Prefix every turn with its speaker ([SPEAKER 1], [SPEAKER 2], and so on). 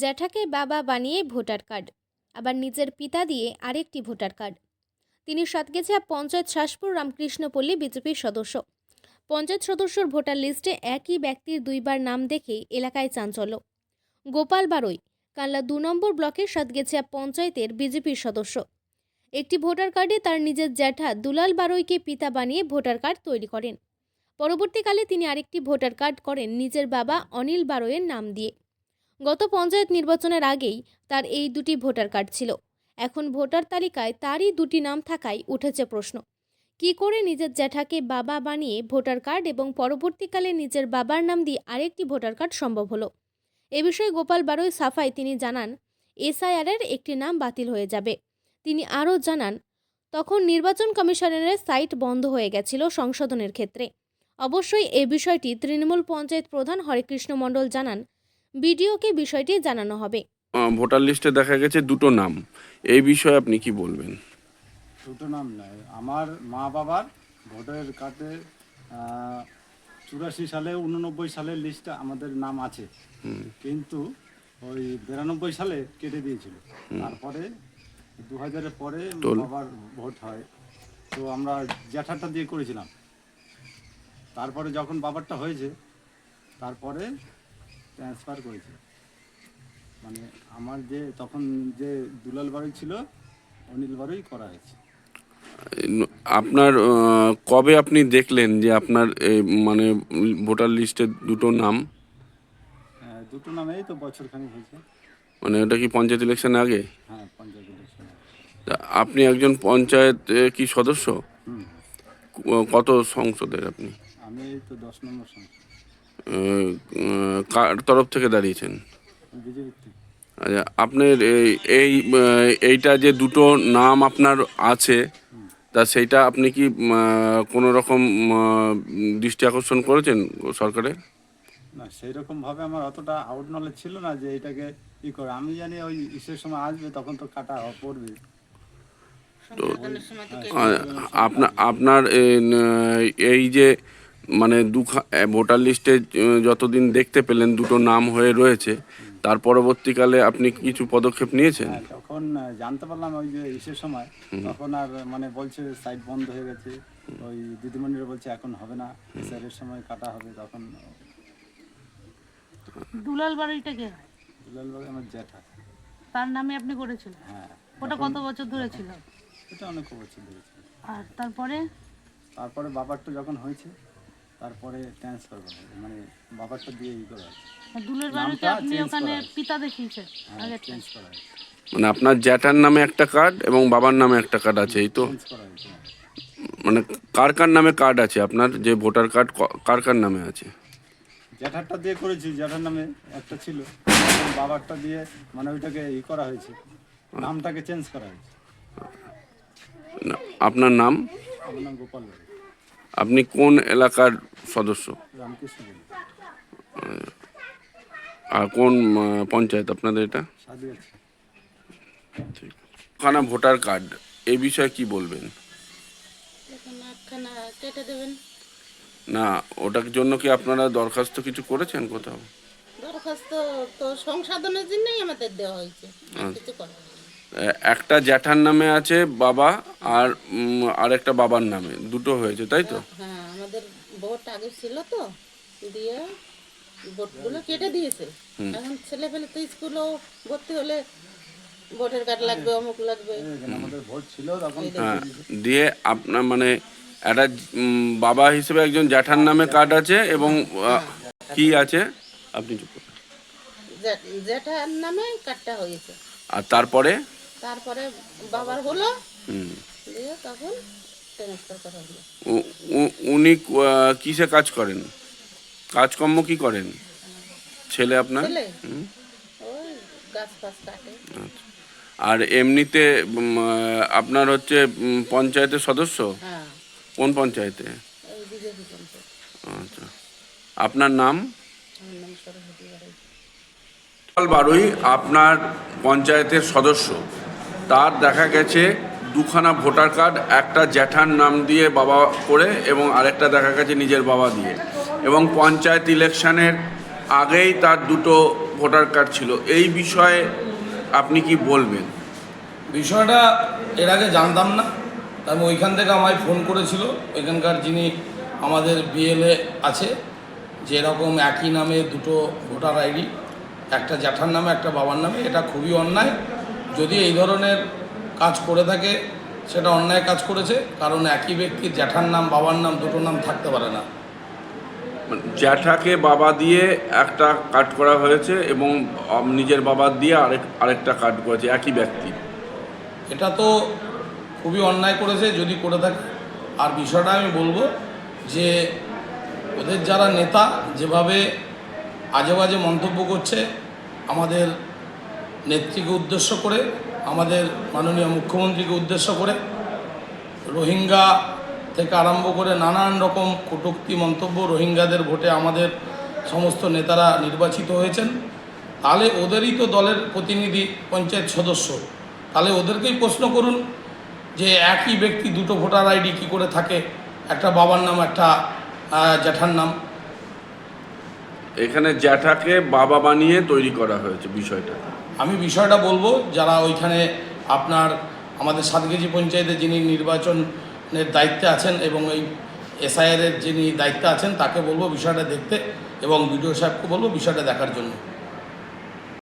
[SPEAKER 1] জ্যাঠাকে বাবা বানিয়ে voter card, আবার নিজের পিতা দিয়ে আরেকটি ভোটার কার্ড। তিনি সাতগেছিয়া পঞ্চায়েত শাসপুর রামকৃষ্ণপল্লী বিজেপির সদস্য। পঞ্চায়েত সদস্যর ভোটার লিস্টে একই ব্যক্তির দুইবার নাম দেখেই এলাকায় চাঞ্চল্য। গোপাল বারৈ কাল্লা দু নম্বর ব্লকের সাতগেছিয়া পঞ্চায়েতের বিজেপির সদস্য। একটি ভোটার কার্ডে তার নিজের জ্যাঠা দুলাল বারৈকে পিতা বানিয়ে ভোটার কার্ড তৈরি করেন। পরবর্তীকালে তিনি আরেকটি ভোটার কার্ড করেন নিজের বাবা অনিল বারৈয়ের নাম দিয়ে। গত পঞ্চায়েত নির্বাচনের আগেই তার এই দুটি ভোটার কার্ড ছিল। এখন ভোটার তালিকায় তারই দুটি নাম থাকায় উঠেছে প্রশ্ন। কি করে নিজের জ্যাঠাকে বাবা বানিয়ে ভোটার কার্ড এবং পরবর্তীকালে নিজের বাবার নাম দিয়ে আরেকটি ভোটার কার্ড সম্ভব হলো? এ বিষয়ে গোপাল বারোই সাফাই তিনি জানান, এসআইআরের একটি নাম বাতিল হয়ে যাবে। তিনি আরও জানান, তখন নির্বাচন কমিশনারের সাইট বন্ধ হয়ে গেছিল সংশোধনের ক্ষেত্রে। অবশ্যই এ বিষয়টি তৃণমূল পঞ্চায়েত প্রধান হরেকৃষ্ণ মণ্ডল জানান বিডিওকে বিষয়টি জানানো হবে।
[SPEAKER 2] ভোটার লিস্টে দেখা গেছে দুটো নাম। এই বিষয়ে আপনি কি বলবেন?
[SPEAKER 3] দুটো নাম নয়। আমার মা বাবার ভোটার কার্ডে চুরাশি সালে উননব্বই সালের লিস্টটা আমাদের নাম আছে। কিন্তু ওই বিরানব্বই সালে কেটে দিয়েছিল। তারপরে দু হাজারের পরে বাবার ভোট হয়। তো আমরা জ্যাঠাটা দিয়ে করেছিলাম। তারপরে যখন বাবারটা হয়েছে তারপরে ট্রান্সফার করেছে। মানে আমার যে তখন যে দুলাল বাড়ি ছিল অনিল বাড়ি করা হয়েছে।
[SPEAKER 2] আপনার কবে আপনি দেখলেন যে আপনার মানে ভোটার লিস্টে দুটো নাম?
[SPEAKER 3] হ্যাঁ, দুটো নামেই তো বছর খানিক হয়েছে।
[SPEAKER 2] মানে ওটা কি পঞ্চায়েত ইলেকশন আগে?
[SPEAKER 3] হ্যাঁ পঞ্চায়েত ইলেকশনে
[SPEAKER 2] আপনি একজন পঞ্চায়েত কি সদস্য? কত সংসদের আপনি?
[SPEAKER 3] আমি তো দশ নম্বর
[SPEAKER 2] আহ, কার তরফ থেকে দাঁড়িয়েছেন। আচ্ছা আপনার এই এই এইটা যে দুটো নাম আপনার আছে তা সেইটা আপনি কি কোনো রকম দৃষ্টি আকর্ষণ করেছেন সরকারের?
[SPEAKER 3] না সেই রকম ভাবে আমার অতটা আউট নলেজ ছিল না যে এটাকে ই করে। আমি জানি ওই ইসের সময় আসবে তখন তো কাটা পড়বে।
[SPEAKER 2] আপনার আপনার এই যে মানে দুখা ভোটার লিস্টে যতদিন দেখতে পেলেন দুটো নাম হয়ে রয়েছে তার পরবর্তীকালে আপনি কিছু পদক্ষেপ নিয়েছেন?
[SPEAKER 3] হ্যাঁ, তখন জানতে পারলাম ওই যে ইসের সময় তখন আর মানে বলছে সাইট বন্ধ হয়ে গেছে ওই দিদিমণিরা বলছে এখন হবে না স্যারের সময় কাটা হবে তখন
[SPEAKER 4] দুলাল বাড়িটা কে?
[SPEAKER 3] দুলাল বাড়ি আমার জ্যাঠা।
[SPEAKER 4] তার নামে আপনি করেছিলেন?
[SPEAKER 3] হ্যাঁ
[SPEAKER 4] ওটা কত বছর ধরে ছিল?
[SPEAKER 3] এটা অনেক বছর ধরেছে
[SPEAKER 4] আর তারপরে?
[SPEAKER 3] তারপরে বাবার তো যখন হয়েছে তারপরে ট্রান্সফার করা হয়েছে মানে বাবারটা দিয়ে ই করা হয়েছে।
[SPEAKER 4] দুলাল বাড়িতে আপনি ওখানে পিতা দেখিয়েছেন আগে
[SPEAKER 3] চেঞ্জ করা হয়েছে।
[SPEAKER 2] মানে আপনার জ্যাঠার নামে একটা কার্ড এবং বাবার নামে একটা কার্ড আছে এই তো?
[SPEAKER 3] করা হয়েছে হ্যাঁ।
[SPEAKER 2] মানে কার কার নামে কার্ড আছে? আপনার যে ভোটার কার্ড কার কার নামে আছে?
[SPEAKER 3] জ্যাঠারটা দিয়ে করেছি জ্যাঠার নামে একটা ছিল। বাবারটা দিয়ে মানে ওইটাকে ই করা হয়েছে। নামটাকে চেঞ্জ করা হয়েছে।
[SPEAKER 2] আপনার নাম?
[SPEAKER 3] আমার নাম গোপাল
[SPEAKER 2] আপনি কোন এলাকার সদস্য? আর কোন পঞ্চায়েত আপনাদের এটা? খানা ভোটার কার্ড এ বিষয়ে কি বলবেন? না ওটার জন্য কি আপনারা দরখাস্ত কিছু করেছেন কোথাও?
[SPEAKER 5] দরখাস্ত তো সংশোধনের জন্যই আমাদের দেওয়া হয়েছে। কিছু করা
[SPEAKER 2] একটা জ্যাঠার নামে আছে বাবা আর আরেকটা বাবার নামে। দুটো হয়েছে তাই তো?
[SPEAKER 5] হ্যাঁ আমাদের ভোট আগে ছিল তো দিয়ে ভোটগুলো কেটে দিয়েছে। এখন ছেলে পেলে তো স্কুলেও ভর্তি হলে ভোটার কার্ড লাগবে অমুক লাগবে।
[SPEAKER 3] আমাদের ভোট ছিল তখন
[SPEAKER 2] হ্যাঁ দিয়ে আপনার মানে একটা বাবা হিসেবে একজন জ্যাঠার নামে কার্ড আছে এবং কি আছে? আপনি চুপ করুন।
[SPEAKER 5] নামে কার্ডটা হয়েছে।
[SPEAKER 2] আর তারপরে?
[SPEAKER 5] তারপরে বাবার হলো। দিয়ে তখন ট্রান্সফার করা হলো।
[SPEAKER 2] উ- উ- উনি কিসে কাজ করেন? কাজকর্ম কি করেন? ছেলে আপনার? আচ্ছা। আর এমনিতে আপনার হচ্ছে পঞ্চায়েতের সদস্য?
[SPEAKER 5] হ্যাঁ।
[SPEAKER 2] কোন পঞ্চায়েতে? আচ্ছা। আপনার নাম? বারোই আপনার পঞ্চায়েতের সদস্য। তার দেখা গেছে দুখানা ভোটার কার্ড, একটা জ্যাঠার নাম দিয়ে বাবা করে এবং আরেকটা দেখা গেছে নিজের বাবা দিয়ে। এবং পঞ্চায়েত ইলেকশনের আগেই তার দুটো ভোটার কার্ড ছিল। এই বিষয়ে আপনি কি বলবেন?
[SPEAKER 6] বিষয়টা এর আগে জানতাম না। আমি ওইখান থেকে আমায় ফোন করেছিল। ওইখানকার যিনি আমাদের বিএলএ আছে, যে এরকম একই নামে দুটো ভোটার আইডি, একটা জ্যাঠার নামে, একটা বাবার নামে। এটা খুবই অন্যায়। যদি এই ধরনের কাজ করে থাকে সেটা অন্যায় কাজ করেছে কারণ একই ব্যক্তি জ্যাঠার নাম বাবার নাম দুটো নাম থাকতে পারে না।
[SPEAKER 2] জ্যাঠাকে বাবা দিয়ে একটা কাট করা হয়েছে এবং নিজের বাবা দিয়ে আরেক আরেকটা কাট করেছে একই ব্যক্তি।
[SPEAKER 6] এটা তো খুবই অন্যায় করেছে যদি করে থাকে। আর বিষয়টা আমি বলব যে ওদের যারা নেতা যেভাবে আজে বাজে মন্তব্য করছে আমাদের নেত্রীকে উদ্দেশ্য করে, আমাদের মাননীয় মুখ্যমন্ত্রীকে উদ্দেশ্য করে, রোহিঙ্গা থেকে আরম্ভ করে নানান রকম কটুক্তি, মন্তব্য রোহিঙ্গাদের ভোটে আমাদের সমস্ত নেতারা নির্বাচিত হয়েছেন। তাহলে ওদেরই তো দলের প্রতিনিধি পঞ্চায়েত সদস্য। তাহলে ওদেরকেই প্রশ্ন করুন যে একই ব্যক্তি দুটো ভোটার আইডি কী করে থাকে? একটা বাবার নাম, একটা জ্যাঠার নাম।
[SPEAKER 2] এখানে জ্যাঠাকে বাবা বানিয়ে তৈরি করা হয়েছে বিষয়টা।
[SPEAKER 6] আমি বিষয়টা বলব, যারা ওইখানে আপনার আমাদের সাতগেজি পঞ্চায়েতে যিনি নির্বাচনের দায়িত্বে আছেন এবং এই এসআইআরের যিনি দায়িত্বে আছেন, তাকে বলব বিষয়টা দেখতে এবং বিডিও সাহেবকে বলব বিষয়টা দেখার জন্য।